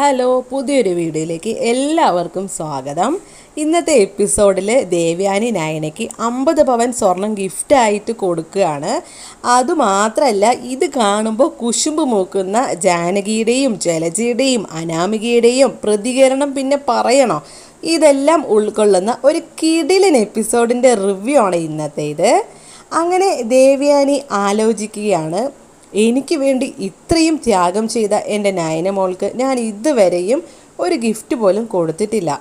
Hello പുതിയൊരു വീഡിയോയിലേക്ക് എല്ലാവർക്കും സ്വാഗതം. ഇന്നത്തെ എപ്പിസോഡിൽ ദേവ്യാനി നായനയ്ക്ക് അമ്പത് പവൻ സ്വർണം ഗിഫ്റ്റായിട്ട് കൊടുക്കുകയാണ്. അതുമാത്രമല്ല ഇത് കാണുമ്പോൾ കുശുമ്പ് മൂക്കുന്ന ജാനകിയുടെയും ജലജയുടെയും അനാമികയുടെയും പ്രതികരണം പിന്നെ പറയണോ? ഇതെല്ലാം ഉൾക്കൊള്ളുന്ന ഒരു കിടിലൻ എപ്പിസോഡിന്റെ റിവ്യൂ ആണ് ഇന്നത്തേത്. അങ്ങനെ ദേവ്യാനി ആലോചിക്കുകയാണ് എനിക്ക് വേണ്ടി ഇത്രയും ത്യാഗം ചെയ്ത എന്റെ നയനമോൾക്ക് ഞാൻ ഇതുവരെയും ഒരു ഗിഫ്റ്റ് പോലും കൊടുത്തിട്ടില്ല.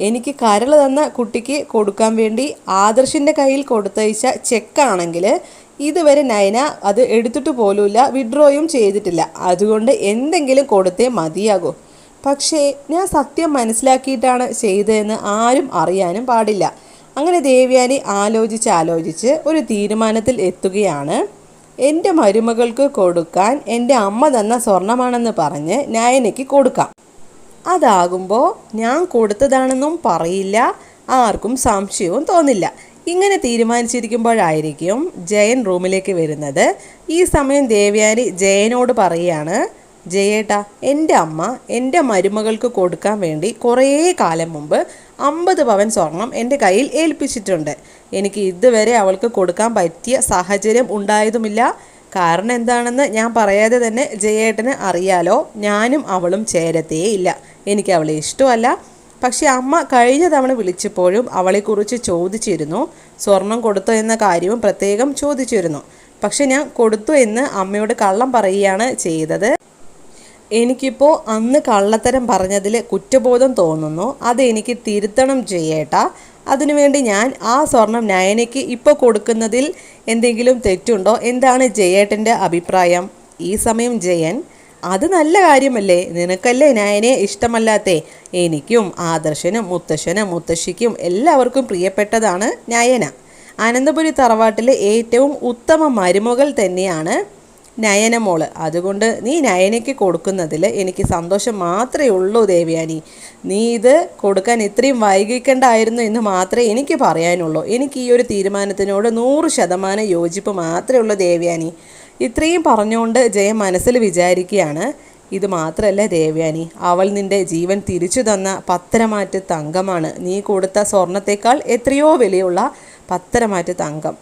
എനിക്ക് കരൾ തന്ന കുട്ടിക്ക് കൊടുക്കാൻ വേണ്ടി ആദർശിന്റെ കയ്യിൽ കൊടുത്തയച്ച ചെക്കാണെങ്കിൽ ഇതുവരെ നയന അത് എടുത്തിട്ട് പോലുമില്ല വിഡ്രോയും ചെയ്തിട്ടില്ല. അതുകൊണ്ട് എന്തെങ്കിലും കൊടുത്തേ മതിയാകൂ. പക്ഷേ ഞാൻ സത്യം മനസ്സിലാക്കിയിട്ടാണ് ചെയ്തതെന്ന് ആരും അറിയാനും പാടില്ല. അങ്ങനെ ദേവ്യാനി ആലോചിച്ച് ആലോചിച്ച് ഒരു തീരുമാനത്തിൽ എത്തുകയാണ്. എന്റെ മരുമകൾക്ക് കൊടുക്കാൻ എന്റെ അമ്മ തന്ന സ്വർണമാണെന്ന് പറഞ്ഞ് നായനയ്ക്ക് കൊടുക്കാം. അതാകുമ്പോൾ ഞാൻ കൊടുത്തതാണെന്നും പറയില്ല ആർക്കും സംശയവും തോന്നില്ല. ഇങ്ങനെ തീരുമാനിച്ചിരിക്കുമ്പോഴായിരിക്കും ജയൻ റൂമിലേക്ക് വരുന്നത്. ഈ സമയം ദേവയാനി ജയനോട് പറയുകയാണ് ജയേട്ടാ എന്റെ അമ്മ എന്റെ മരുമകൾക്ക് കൊടുക്കാൻ വേണ്ടി കുറേ കാലം മുമ്പ് അമ്പത് പവൻ സ്വർണം എന്റെ കയ്യിൽ ഏൽപ്പിച്ചിട്ടുണ്ട്. എനിക്ക് ഇതുവരെ അവൾക്ക് കൊടുക്കാൻ പറ്റിയ സാഹചര്യം ഉണ്ടായതുമില്ല. കാരണം എന്താണെന്ന് ഞാൻ പറയാതെ തന്നെ ജയേട്ടന് അറിയാലോ ഞാനും അവളും ചേരത്തേ ഇല്ല. എനിക്ക് അവളെ ഇഷ്ടമല്ല. പക്ഷെ അമ്മ കഴിഞ്ഞ തവണ വിളിച്ചപ്പോഴും അവളെക്കുറിച്ച് ചോദിച്ചിരുന്നു. സ്വർണം കൊടുത്തു എന്ന കാര്യവും പ്രത്യേകം ചോദിച്ചിരുന്നു. പക്ഷെ ഞാൻ കൊടുത്തു എന്ന് അമ്മയോട് കള്ളം പറയുകയാണ് ചെയ്തത്. എനിക്കിപ്പോൾ അന്ന് കള്ളത്തരം പറഞ്ഞതിൽ കുറ്റബോധം തോന്നുന്നു. അത് എനിക്ക് തിരുത്തണം ചെയ്യേട്ടാ അതിനുവേണ്ടി ഞാൻ ആ സ്വർണം നയനയ്ക്ക് ഇപ്പോൾ കൊടുക്കുന്നതിൽ എന്തെങ്കിലും തെറ്റുണ്ടോ? എന്താണ് ജയേട്ടന്റെ അഭിപ്രായം? ഈ സമയം ജയൻ അത് നല്ല കാര്യമല്ലേ? നിനക്കല്ലേ നയനെ ഇഷ്ടമല്ലാത്തേ? എനിക്കും ആദർശനും മുത്തശ്ശനും മുത്തശ്ശിക്കും എല്ലാവർക്കും പ്രിയപ്പെട്ടതാണ് നയന. അനന്തപുരി തറവാട്ടിലെ ഏറ്റവും ഉത്തമ മരുമകൾ തന്നെയാണ് നയനമോൾ അതുകൊണ്ട് നീ നയനയ്ക്ക് കൊടുക്കുന്നതിൽ എനിക്ക് സന്തോഷം മാത്രമേ ഉള്ളൂ ദേവയാനി. നീ ഇത് കൊടുക്കാൻ ഇത്രയും വൈകിക്കേണ്ടായിരുന്നു എന്ന് മാത്രമേ എനിക്ക് പറയാനുള്ളൂ. എനിക്ക് ഈ ഒരു തീരുമാനത്തിനോട് നൂറ് ശതമാനം യോജിപ്പ് മാത്രമേ ഉള്ളൂ ദേവയാനി. ഇത്രയും പറഞ്ഞുകൊണ്ട് ജയ മനസ്സിൽ വിചാരിക്കുകയാണ്. ഇത് മാത്രമല്ല ദേവയാനി അവൾ നിന്റെ ജീവൻ തിരിച്ചു തന്ന പത്തരമാറ്റ് തങ്കമാണ്. നീ കൊടുത്ത സ്വർണത്തേക്കാൾ എത്രയോ വിലയുള്ള പത്തരമാറ്റ് തങ്കം.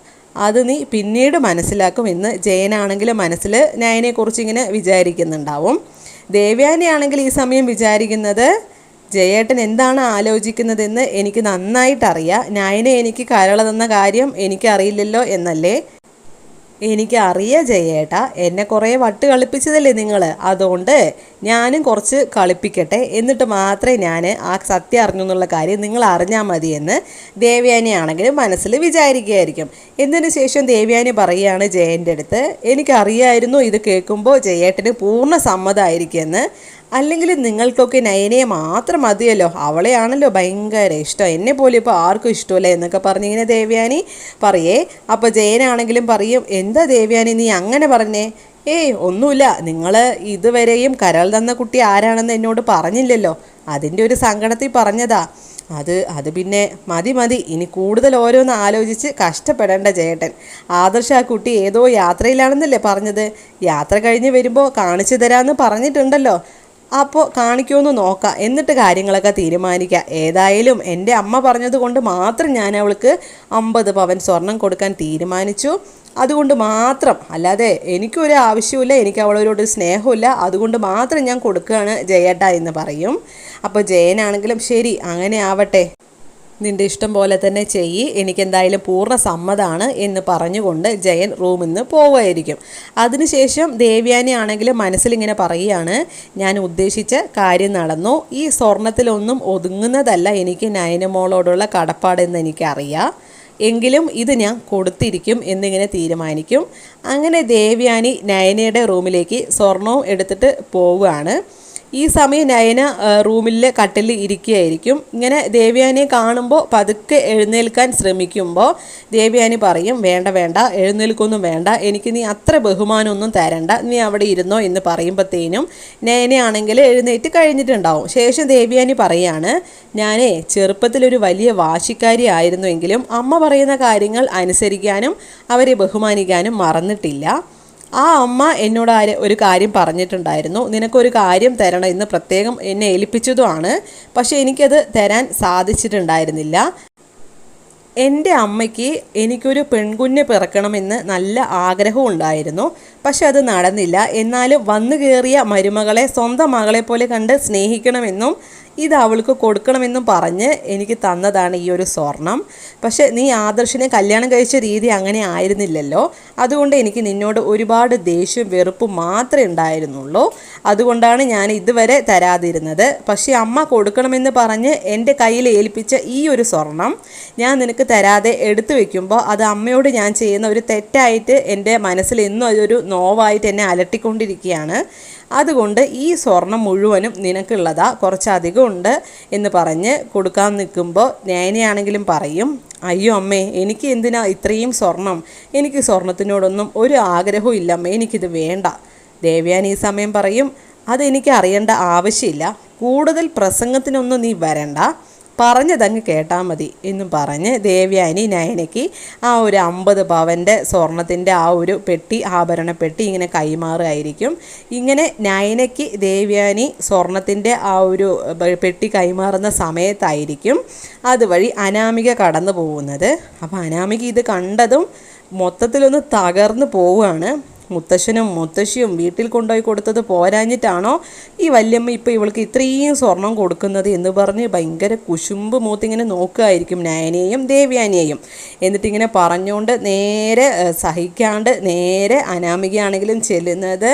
അത് നീ പിന്നീട് മനസ്സിലാക്കും. എന്ന് ജയനാണെങ്കിൽ മനസ്സിൽ നയനെക്കുറിച്ച് ഇങ്ങനെ വിചാരിക്കുന്നുണ്ടാവും. ദേവ്യാനിയാണെങ്കിൽ ഈ സമയം വിചാരിക്കുന്നത് ജയേട്ടൻ എന്താണ് ആലോചിക്കുന്നതെന്ന് എനിക്ക് നന്നായിട്ടറിയാം. നയനെ എനിക്ക് കരള തന്ന കാര്യം എനിക്കറിയില്ലല്ലോ എന്നല്ലേ? എനിക്ക് ജയേട്ട. ജയേട്ടാ എന്നെ കുറേ വട്ട് കളിപ്പിച്ചതല്ലേ നിങ്ങൾ അതുകൊണ്ട് ഞാനും കുറച്ച് കളിപ്പിക്കട്ടെ. എന്നിട്ട് മാത്രമേ ഞാൻ ആ സത്യം അറിഞ്ഞു എന്നുള്ള കാര്യം നിങ്ങൾ അറിഞ്ഞാൽ മതിയെന്ന് ദേവയാനിയാണെങ്കിലും മനസ്സിൽ വിചാരിക്കുകയായിരിക്കും. എന്നതിന് ശേഷം ദേവയാനി പറയുകയാണ് ജയന്റെ അടുത്ത് എനിക്കറിയായിരുന്നു ഇത് കേൾക്കുമ്പോൾ ജയേട്ടന് പൂർണ സമ്മതമായിരിക്കുമെന്ന് അല്ലെങ്കിൽ നിങ്ങൾക്കൊക്കെ നയനയെ മാത്രം മതിയല്ലോ. അവളെയാണല്ലോ ഭയങ്കര ഇഷ്ടം. എന്നെ പോലെ ഇപ്പോൾ ആർക്കും ഇഷ്ടമല്ല എന്നൊക്കെ പറഞ്ഞിങ്ങനെ ദേവ്യാനി പറയേ. അപ്പോൾ ജയനാണെങ്കിലും പറയും എന്താ ദേവ്യാനി നീ അങ്ങനെ പറഞ്ഞേ? ഏയ് ഒന്നുമില്ല. നിങ്ങൾ ഇതുവരെയും കരൾ തന്ന കുട്ടി ആരാണെന്ന് എന്നോട് പറഞ്ഞില്ലല്ലോ. അതിന്റെ ഒരു സങ്കടത്തിൽ പറഞ്ഞതാ. അത് അത് പിന്നെ മതി മതി. ഇനി കൂടുതൽ ഓരോന്ന് ആലോചിച്ച് കഷ്ടപ്പെടേണ്ട ചേട്ടൻ ആദർശ ആ കുട്ടി ഏതോ യാത്രയിലാണെന്നല്ലേ പറഞ്ഞത്. യാത്ര കഴിഞ്ഞ് വരുമ്പോൾ കാണിച്ചു തരാമെന്ന് പറഞ്ഞിട്ടുണ്ടല്ലോ. അപ്പോൾ കാണിക്കുമെന്ന് നോക്കാം. എന്നിട്ട് കാര്യങ്ങളൊക്കെ തീരുമാനിക്കുക ഏതായാലും എന്റെ അമ്മ പറഞ്ഞത് കൊണ്ട് മാത്രം ഞാൻ അവൾക്ക് അമ്പത് പവൻ സ്വർണം കൊടുക്കാൻ തീരുമാനിച്ചു. അതുകൊണ്ട് മാത്രം അല്ലാതെ എനിക്കൊരു ആവശ്യമില്ല എനിക്ക് അവളോട് സ്നേഹമില്ല അതുകൊണ്ട് മാത്രം ഞാൻ കൊടുക്കുകയാണ് ജയേട്ട എന്ന് പറയും. അപ്പോൾ ജയനാണെങ്കിലും ശരി അങ്ങനെ ആവട്ടെ. നിന്റെ ഇഷ്ടം പോലെ തന്നെ ചെയ്യ്. എനിക്കെന്തായാലും പൂർണ സമ്മതമാണ് എന്ന് പറഞ്ഞുകൊണ്ട് ജയൻ റൂമിൽ നിന്ന് പോവുമായിരിക്കും അതിനുശേഷം ദേവ്യാനി ആണെങ്കിലും മനസ്സിലിങ്ങനെ പറയുകയാണ് ഞാൻ ഉദ്ദേശിച്ച കാര്യം നടന്നു. ഈ സ്വർണത്തിലൊന്നും ഒതുങ്ങുന്നതല്ല എനിക്ക് നയനമോളോടുള്ള കടപ്പാടെന്ന് എനിക്കറിയാം. എങ്കിലും ഇത് ഞാൻ കൊടുത്തിരിക്കും എന്നിങ്ങനെ തീരുമാനിക്കും. അങ്ങനെ ദേവ്യാനി നയനയുടെ റൂമിലേക്ക് സ്വർണവും എടുത്തിട്ട് പോവുകയാണ്. ഈ സമയം നയന റൂമിലെ കട്ടിൽ ഇരിക്കുകയായിരിക്കും. ഇങ്ങനെ ദേവ്യാനെ കാണുമ്പോൾ പതുക്കെ എഴുന്നേൽക്കാൻ ശ്രമിക്കുമ്പോൾ ദേവ്യാനി പറയും വേണ്ട വേണ്ട എഴുന്നേൽക്കൊന്നും വേണ്ട. എനിക്ക് നീ അത്ര ബഹുമാനമൊന്നും തരണ്ട. നീ അവിടെ ഇരുന്നോ എന്ന് പറയുമ്പോഴത്തേനും നയനയാണെങ്കിൽ എഴുന്നേറ്റ് കഴിഞ്ഞിട്ടുണ്ടാവും. ശേഷം ദേവ്യാനി പറയാണ് ഞാനേ ചെറുപ്പത്തിലൊരു വലിയ വാശിക്കാരി ആയിരുന്നുവെങ്കിലും അമ്മ പറയുന്ന കാര്യങ്ങൾ അനുസരിക്കാനും അവരെ ബഹുമാനിക്കാനും മറന്നിട്ടില്ല. ആ അമ്മ എന്നോട് ഒരു കാര്യം പറഞ്ഞിട്ടുണ്ടായിരുന്നു. നിനക്കൊരു കാര്യം തരണം. എന്ന് പ്രത്യേകം എന്നെ ഏൽപ്പിച്ചതുമാണ്. പക്ഷേ എനിക്കത് തരാൻ സാധിച്ചിട്ടുണ്ടായിരുന്നില്ല. എന്റെ അമ്മയ്ക്ക് എനിക്കൊരു പെൺകുഞ്ഞ് പിറക്കണമെന്ന് നല്ല ആഗ്രഹം ഉണ്ടായിരുന്നു. പക്ഷെ അത് നടന്നില്ല. എന്നാലും വന്നു കയറിയ മരുമകളെ സ്വന്തം മകളെ പോലെ കണ്ട് സ്നേഹിക്കണമെന്നും ഇത് അവൾക്ക് കൊടുക്കണമെന്നും പറഞ്ഞ് എനിക്ക് തന്നതാണ് ഈ ഒരു സ്വർണം. പക്ഷെ നീ ആദർശിനെ കല്യാണം കഴിച്ച രീതി അങ്ങനെ ആയിരുന്നില്ലല്ലോ. അതുകൊണ്ട് എനിക്ക് നിന്നോട് ഒരുപാട് ദേഷ്യം വെറുപ്പും മാത്രമേ ഉണ്ടായിരുന്നുള്ളൂ. അതുകൊണ്ടാണ് ഞാൻ ഇതുവരെ തരാതിരുന്നത്. പക്ഷേ അമ്മ കൊടുക്കണമെന്ന് പറഞ്ഞ് എന്റെ കയ്യിൽ ഏൽപ്പിച്ച ഈ ഒരു സ്വർണം ഞാൻ നിനക്ക് തരാതെ എടുത്തു വെക്കുമ്പോൾ അത് അമ്മയോട് ഞാൻ ചെയ്യുന്ന ഒരു തെറ്റായിട്ട് എന്റെ മനസ്സിൽ എന്നും അതൊരു നോവായിട്ട് എന്നെ അലട്ടിക്കൊണ്ടിരിക്കുകയാണ്. അതുകൊണ്ട് ഈ സ്വർണം മുഴുവനും നിനക്കുള്ളതാ. കുറച്ചധികം ഉണ്ട് എന്ന് പറഞ്ഞ് കൊടുക്കാൻ നിൽക്കുമ്പോൾ നേനയാണെങ്കിലും പറയും അയ്യോ അമ്മേ എനിക്ക് എന്തിനാ ഇത്രയും സ്വർണം? എനിക്ക് സ്വർണത്തിനോടൊന്നും ഒരു ആഗ്രഹവും ഇല്ല. അമ്മേ എനിക്കിത് വേണ്ട. ദേവ്യാൻ ഈ സമയം പറയും അതെനിക്ക് അറിയേണ്ട ആവശ്യമില്ല. കൂടുതൽ പ്രസംഗത്തിനൊന്നും നീ വരണ്ട. പറഞ്ഞതങ്ങ് കേട്ടാൽ മതി എന്നും പറഞ്ഞ് ദേവ്യാനി നയനയ്ക്ക് ആ ഒരു അമ്പത് പവന്റെ സ്വർണത്തിന്റെ ആ ഒരു പെട്ടി ആഭരണ പെട്ടി ഇങ്ങനെ കൈമാറുമായിരിക്കും ഇങ്ങനെ നയനയ്ക്ക് ദേവ്യാനി സ്വർണത്തിന്റെ ആ ഒരു പെട്ടി കൈമാറുന്ന സമയത്തായിരിക്കും അതുവഴി അനാമിക കടന്നു പോകുന്നത് അപ്പോൾ അനാമിക ഇത് കണ്ടതും മൊത്തത്തിലൊന്ന് തകർന്നു പോവുകയാണ്. മുത്തശ്ശനും മുത്തശ്ശിയും വീട്ടിൽ കൊണ്ടുപോയി കൊടുത്തത് പോരാഞ്ഞിട്ടാണോ? ഈ വല്യമ്മ ഇപ്പോൾ ഇവൾക്ക് ഇത്രയും സ്വർണം കൊടുക്കുന്നത് എന്ന് പറഞ്ഞ് ഭയങ്കര കുശുമ്പ് മൂത്തിങ്ങനെ നോക്കുകയായിരിക്കും നയനെയും ദേവ്യാനിയെയും. എന്നിട്ടിങ്ങനെ പറഞ്ഞുകൊണ്ട് നേരെ സഹിക്കാണ്ട് നേരെ അനാമികയാണെങ്കിലും ചെല്ലുന്നത്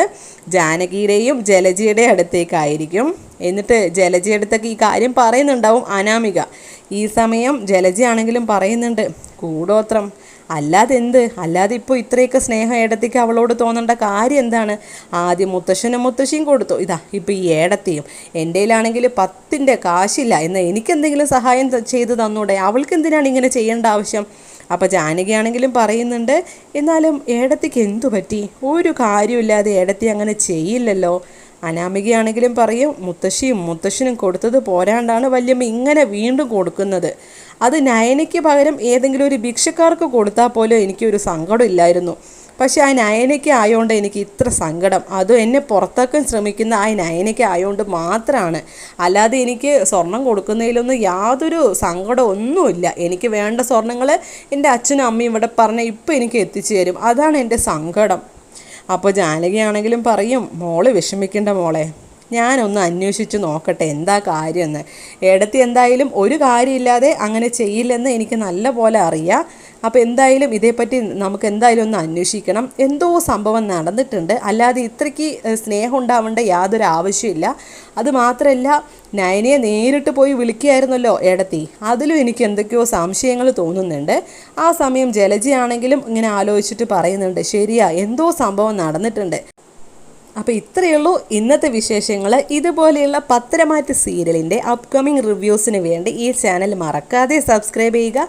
ജാനകിയുടെയും ജലജിയുടെ അടുത്തേക്കായിരിക്കും. എന്നിട്ട് ജലജയടുത്തൊക്കെ ഈ കാര്യം പറയുന്നുണ്ടാവും അനാമിക. ഈ സമയം ജലജയാണെങ്കിലും പറയുന്നുണ്ട് കൂടോത്രം അല്ലാതെ എന്ത് അല്ലാതെ ഇപ്പോൾ ഇത്രയൊക്കെ സ്നേഹം ഏടത്തേക്ക് അവളോട് തോന്നേണ്ട കാര്യം എന്താണ്? ആദ്യം മുത്തശ്ശനും മുത്തശ്ശിയും കൊടുത്തു. ഇതാ ഇപ്പോൾ ഈ ഏടത്തെയും. എന്റെ കയ്യിലാണെങ്കിൽ പത്തിന്റെ കാശില്ല എന്ന് എനിക്കെന്തെങ്കിലും സഹായം ചെയ്തു തന്നൂടെ? അവൾക്ക് എന്തിനാണ് ഇങ്ങനെ ചെയ്യേണ്ട ആവശ്യം? അപ്പോൾ ജാനകിയാണെങ്കിലും പറയുന്നുണ്ട് എന്നാലും ഏടത്തിക്ക് എന്തു പറ്റി? ഒരു കാര്യമില്ലാതെ ഏടത്തി അങ്ങനെ ചെയ്യില്ലല്ലോ. അനാമികയാണെങ്കിലും പറയും മുത്തശ്ശിയും മുത്തശ്ശനും കൊടുത്തത് പോരാണ്ടാണ് വല്യമ്മ ഇങ്ങനെ വീണ്ടും കൊടുക്കുന്നത്. അത് നയനയ്ക്ക് പകരം ഏതെങ്കിലും ഒരു ഭിക്ഷക്കാർക്ക് കൊടുത്താൽ പോലും എനിക്കൊരു സങ്കടം ഇല്ലായിരുന്നു. പക്ഷെ ആ നയനയ്ക്ക് ആയതുകൊണ്ട് എനിക്ക് ഇത്ര സങ്കടം. അതും എന്നെ പുറത്താക്കാൻ ശ്രമിക്കുന്ന ആ നയനയ്ക്ക് ആയതുകൊണ്ട് മാത്രമാണ് അല്ലാതെ എനിക്ക് സ്വർണം കൊടുക്കുന്നതിലൊന്നും യാതൊരു സങ്കടം ഒന്നുമില്ല. എനിക്ക് വേണ്ട സ്വർണങ്ങൾ എന്റെ അച്ഛനും അമ്മയും ഇവിടെ പറഞ്ഞ ഇപ്പം എനിക്ക് എത്തിച്ചു തരും. അതാണ് എന്റെ സങ്കടം. അപ്പോൾ ജാനകിയാണെങ്കിലും പറയും മോൾ വിഷമിക്കേണ്ട മോളെ ഞാനൊന്ന് അന്വേഷിച്ച് നോക്കട്ടെ എന്താ കാര്യമെന്ന്. ഏടത്തി എന്തായാലും ഒരു കാര്യമില്ലാതെ അങ്ങനെ ചെയ്യില്ലെന്ന് എനിക്ക് നല്ല പോലെ അറിയാം. അപ്പോൾ എന്തായാലും ഇതേപ്പറ്റി നമുക്ക് എന്തായാലും ഒന്ന് അന്വേഷിക്കണം. എന്തോ സംഭവം നടന്നിട്ടുണ്ട്. അല്ലാതെ ഇത്രയ്ക്ക് സ്നേഹം ഉണ്ടാവേണ്ട യാതൊരു ആവശ്യമില്ല അത് മാത്രമല്ല നയനയെ നേരിട്ട് പോയി വിളിക്കുകയായിരുന്നല്ലോ ഏടത്തി. അതിലും എനിക്ക് എന്തൊക്കെയോ സംശയങ്ങൾ തോന്നുന്നുണ്ട്. ആ സമയം ജലജയാണെങ്കിലും ഇങ്ങനെ ആലോചിച്ചിട്ട് പറയുന്നുണ്ട് ശരിയാ എന്തോ സംഭവം നടന്നിട്ടുണ്ട്. അപ്പോൾ ഇത്രയേ ഉള്ളൂ ഇന്നത്തെ വിശേഷങ്ങൾ ഇതുപോലെയുള്ള പത്തരമാറ്റ് സീരിയലിന്റെ അപ്കമിങ് റിവ്യൂസിന് വേണ്ടി ഈ ചാനൽ മറക്കാതെ സബ്സ്ക്രൈബ് ചെയ്യുക.